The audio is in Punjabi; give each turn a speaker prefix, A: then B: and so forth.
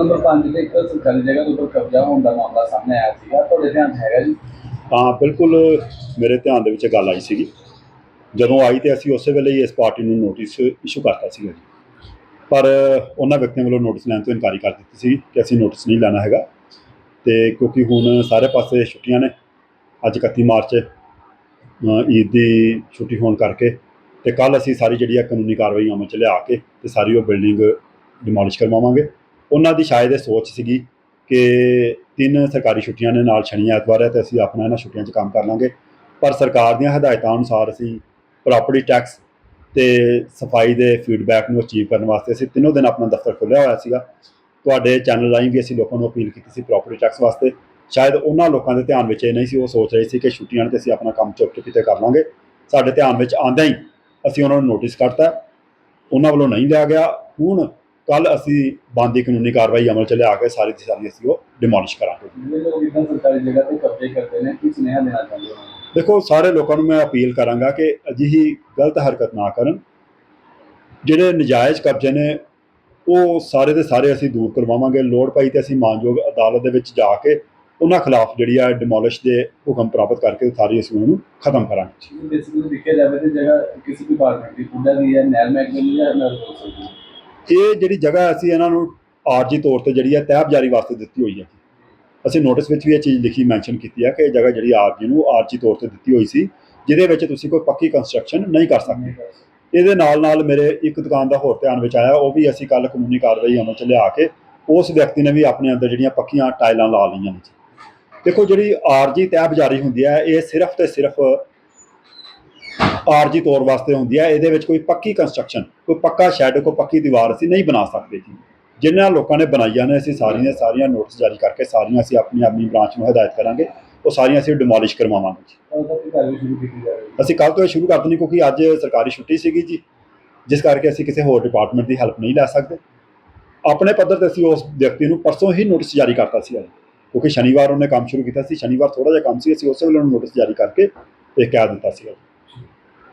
A: ਨੰਬਰ 5 ਇੱਕ ਸਰਕਾਰੀ ਜਗ੍ਹਾ ਦੇ ਉੱਪਰ ਕਬਜ਼ਾ ਹੋਣ ਦਾ ਮਾਮਲਾ ਸਾਹਮਣੇ ਆਇਆ ਸੀਗਾ। ਤੁਹਾਡੇ ਧਿਆਨ 'ਚ ਹੈਗਾ ਜੀ?
B: ਹਾਂ ਬਿਲਕੁਲ ਮੇਰੇ ਧਿਆਨ ਦੇ ਵਿੱਚ ਇਹ ਗੱਲ ਆਈ ਸੀਗੀ। ਜਦੋਂ ਆਈ ਤੇ ਅਸੀਂ ਉਸੇ ਵੇਲੇ ਹੀ ਇਸ ਪਾਰਟੀ ਨੂੰ ਨੋਟਿਸ ਇਸ਼ੂ ਕਰਤਾ ਸੀਗਾ ਜੀ। ਪਰ ਉਹਨਾਂ ਵਿਅਕਤੀਆਂ ਵੱਲੋਂ ਨੋਟਿਸ ਲੈਣ ਤੋਂ ਇਨਕਾਰੀ ਕਰ ਦਿੱਤੀ ਸੀ ਕਿ ਅਸੀਂ ਨੋਟਿਸ ਨਹੀਂ ਲੈਣਾ ਹੈਗਾ। ਤੇ ਕਿਉਂਕਿ ਹੁਣ ਸਾਰੇ ਪਾਸੇ ਛੁੱਟੀਆਂ ਨੇ, ਅੱਜ 31 ਮਾਰਚ ਈਦ ਦੀ ਛੁੱਟੀ ਹੋਣ ਕਰਕੇ ਤੇ ਕੱਲ ਅਸੀਂ ਸਾਰੀ ਜਿਹੜੀ ਆ ਕਾਨੂੰਨੀ ਕਾਰਵਾਈ ਅਮਲ ਚ ਲਿਆ ਕੇ ਤੇ ਸਾਰੀ ਉਹ ਬਿਲਡਿੰਗ ਡਿਮੋਲਿਸ਼ ਕਰਵਾਵਾਂਗੇ। ਉਹਨਾਂ ਦੀ ਸ਼ਾਇਦ ਇਹ ਸੋਚ ਸੀਗੀ ਕਿ ਤਿੰਨ ਸਰਕਾਰੀ ਛੁੱਟੀਆਂ ਨੇ, ਨਾਲ ਸ਼ਨੀ ਐਤਵਾਰ ਹੈ ਤੇ ਅਸੀਂ ਆਪਣਾ ਇਹਨਾਂ ਛੁੱਟੀਆਂ 'ਚ ਕੰਮ ਕਰ ਲਾਂਗੇ। ਪਰ ਸਰਕਾਰ ਦੀਆਂ ਹਦਾਇਤਾਂ ਅਨੁਸਾਰ ਅਸੀਂ ਪ੍ਰਾਪਰਟੀ ਟੈਕਸ ਤੇ ਸਫ਼ਾਈ ਦੇ ਫੀਡਬੈਕ ਨੂੰ ਅਚੀਵ ਕਰਨ ਵਾਸਤੇ ਅਸੀਂ ਤਿੰਨੋਂ ਦਿਨ ਆਪਣਾ ਦਫ਼ਤਰ ਖੋਲ੍ਹਿਆ ਹੋਇਆ ਸੀਗਾ। ਤੁਹਾਡੇ ਚੈਨਲ ਰਾਹੀਂ ਵੀ ਅਸੀਂ ਲੋਕਾਂ ਨੂੰ ਅਪੀਲ ਕੀਤੀ ਸੀ ਪ੍ਰਾਪਰਟੀ ਟੈਕਸ ਵਾਸਤੇ। ਸ਼ਾਇਦ ਉਹਨਾਂ ਲੋਕਾਂ ਦੇ ਧਿਆਨ ਵਿੱਚ ਇਹ ਨਹੀਂ ਸੀ, ਉਹ ਸੋਚ ਰਹੇ ਸੀ ਕਿ ਛੁੱਟੀਆਂ ਨੇ ਤੇ ਅਸੀਂ ਆਪਣਾ ਕੰਮ ਚੁੱਪ ਚੁਪੀਤੇ ਕਰ ਲਾਂਗੇ। ਸਾਡੇ ਧਿਆਨ ਵਿੱਚ ਆਂਦਿਆਂ ਹੀ ਅਸੀਂ ਉਹਨਾਂ ਨੂੰ ਨੋਟਿਸ ਕਰਤਾ ਉਹਨਾਂ ਵੱਲੋਂ ਨਹੀਂ ਲਿਆ ਗਿਆ। ਹੁਣ ਕੱਲ ਅਸੀਂ ਬੰਦੀ ਕਾਨੂੰਨੀ ਕਾਰਵਾਈ ਅਮਲ ਚ ਲਿਆ ਕੇ ਸਾਰੀ ਦੀ ਸਾਰੀ ਅਸੀਂ ਉਹ ਡਿਮੋਲਿਸ਼ ਕਰਾਂਗੇ।
A: ਜਿਹੜੇ ਲੋਕ ਇਦਾਂ ਸਰਕਾਰੀ ਜਗ੍ਹਾ ਤੇ ਕਬਜ਼ੇ ਕਰਦੇ ਨੇ ਕੀ ਸੁਨੇਹਾ ਦੇਣਾ ਚਾਹੁੰਦੇ ਹੋ?
B: ਦੇਖੋ ਸਾਰੇ ਲੋਕਾਂ ਨੂੰ ਮੈਂ ਅਪੀਲ ਕਰਾਂਗਾ ਕਿ ਅਜਿਹੀ ਗਲਤ ਹਰਕਤ ਨਾ ਕਰਨ। ਜਿਹੜੇ ਨਜਾਇਜ਼ ਕਬਜ਼ੇ ਨੇ ਉਹ ਸਾਰੇ ਦੇ ਸਾਰੇ ਅਸੀਂ ਦੂਰ ਕਰਵਾਵਾਂਗੇ। ਲੋੜ ਪਈ ਤੇ ਅਸੀਂ ਮਾਨਯੋਗ ਅਦਾਲਤ ਦੇ ਵਿੱਚ ਜਾ ਕੇ ਉਹਨਾਂ ਖਿਲਾਫ ਜਿਹੜੀ ਆ ਡਿਮੋਲਿਸ਼ ਦੇ ਹੁਕਮ ਪ੍ਰਾਪਤ ਕਰਕੇ ਸਾਰੀ ਅਸੀਂ ਉਹਨੂੰ ਖਤਮ ਕਰਾਂਗੇ।
A: ਬੇਸਿਕਲੀ ਦੇਖਿਆ ਜਾਵੇ ਤੇ ਜਗ੍ਹਾ ਕਿਸੇ ਡਿਪਾਰਟਮੈਂਟ ਦੀ ਫੁੱਡਾ ਦੀ ਹੈ ਨਹਿਰ ਮਹਿਕਮੇ ਦੀ ਹੈ ਨਹਿਰ ਕੌਂਸਲ ਦੀ
B: ਇਹ ਜਿਹੜੀ ਜਗ੍ਹਾ ਅਸੀਂ ਇਹਨਾਂ ਨੂੰ ਆਰਜੀ ਤੌਰ ਤੇ ਜਿਹੜੀ ਹੈ ਤਹਿਬ ਜਾਰੀ ਵਾਸਤੇ ਦਿੱਤੀ ਹੋਈ ਹੈ ਅਸੀਂ ਨੋਟਿਸ ਵਿੱਚ ਵੀ ਇਹ ਚੀਜ਼ ਲਿਖੀ ਮੈਂਸ਼ਨ ਕੀਤੀ ਹੈ ਕਿ ਇਹ ਜਗ੍ਹਾ ਜਿਹੜੀ ਆਰਜੀ ਨੂੰ ਆਰਜੀ ਤੌਰ ਤੇ ਦਿੱਤੀ ਹੋਈ ਸੀ, ਜਿਹਦੇ ਵਿੱਚ ਤੁਸੀਂ ਕੋਈ ਪੱਕੀ ਕੰਸਟਰਕਸ਼ਨ ਨਹੀਂ ਕਰ ਸਕਦੇ ਇਹਦੇ ਨਾਲ ਨਾਲ ਮੇਰੇ ਇੱਕ ਦੁਕਾਨ ਦਾ ਹੋਰ ਧਿਆਨ ਵਿੱਚ ਆਇਆ, ਉਹ ਵੀ ਅਸੀਂ ਕੱਲ ਕਾਨੂੰਨੀ ਕਾਰਵਾਈ ਅਮਲ ਚ ਲਿਆ ਕੇ ਉਸ ਵਿਅਕਤੀ ਨੇ ਵੀ ਆਪਣੇ ਅੰਦਰ ਜਿਹੜੀਆਂ ਪੱਕੀਆਂ ਟਾਈਲਾਂ ਲਾ ਲਈਆਂ ਨੇ ਜੀ। ਦੇਖੋ ਜਿਹੜੀ ਆਰਜੀ ਤਹਿਬਜ਼ਾਰੀ ਹੁੰਦੀ ਹੈ, ਇਹ ਸਿਰਫ ਤੇ ਸਿਰਫ ਆਰਜੀ ਤੌਰ ਵਾਸਤੇ ਹੁੰਦੀ ਹੈ ਇਹਦੇ ਵਿੱਚ ਕੋਈ ਪੱਕੀ ਕੰਸਟਰਕਸ਼ਨ ਕੋਈ ਪੱਕਾ ਸ਼ੈੱਡ ਕੋਈ ਪੱਕੀ ਦੀਵਾਰ ਅਸੀਂ ਨਹੀਂ ਬਣਾ ਸਕਦੇ ਜੀ। ਜਿਨ੍ਹਾਂ ਲੋਕਾਂ ਨੇ ਬਣਾਈਆਂ ਨੇ ਅਸੀਂ ਸਾਰੀਆਂ ਸਾਰੀਆਂ ਨੋਟਿਸ ਜਾਰੀ ਕਰਕੇ ਸਾਰੀਆਂ ਅਸੀਂ ਆਪਣੀ ਆਪਣੀ ਬ੍ਰਾਂਚ ਨੂੰ ਹਦਾਇਤ ਕਰਾਂਗੇ ਉਹ ਸਾਰੀਆਂ ਅਸੀਂ ਡਿਮੋਲਿਸ਼ ਕਰਵਾਵਾਂਗੇ ਅਸੀਂ ਕੱਲ ਤੋਂ ਇਹ ਸ਼ੁਰੂ ਕਰ ਦੇਣੀ ਕਿਉਂਕਿ ਅੱਜ ਸਰਕਾਰੀ ਛੁੱਟੀ ਸੀਗੀ ਜੀ ਜਿਸ ਕਰਕੇ ਅਸੀਂ ਕਿਸੇ ਹੋਰ ਡਿਪਾਰਟਮੈਂਟ ਦੀ ਹੈਲਪ ਨਹੀਂ ਲੈ ਸਕਦੇ। ਆਪਣੇ ਪੱਧਰ ਤੇ ਅਸੀਂ ਉਸ ਵਿਅਕਤੀ ਨੂੰ ਪਰਸੋਂ ਹੀ ਨੋਟਿਸ ਜਾਰੀ ਕਰਤਾ ਸੀ ਕਿਉਂਕਿ ਸ਼ਨੀਵਾਰ ਉਹਨੇ ਕੰਮ ਸ਼ੁਰੂ ਕੀਤਾ ਸੀ ਸ਼ਨੀਵਾਰ ਥੋੜਾ ਜਿਹਾ ਕੰਮ ਸੀ ਅਸੀਂ ਉਸੇ ਵੇਲੇ ਉਹਨੂੰ ਨੋਟਿਸ ਜਾਰੀ ਕਰਕੇ ਇਹ ਕਹਿ ਦਿੱਤਾ ਸੀ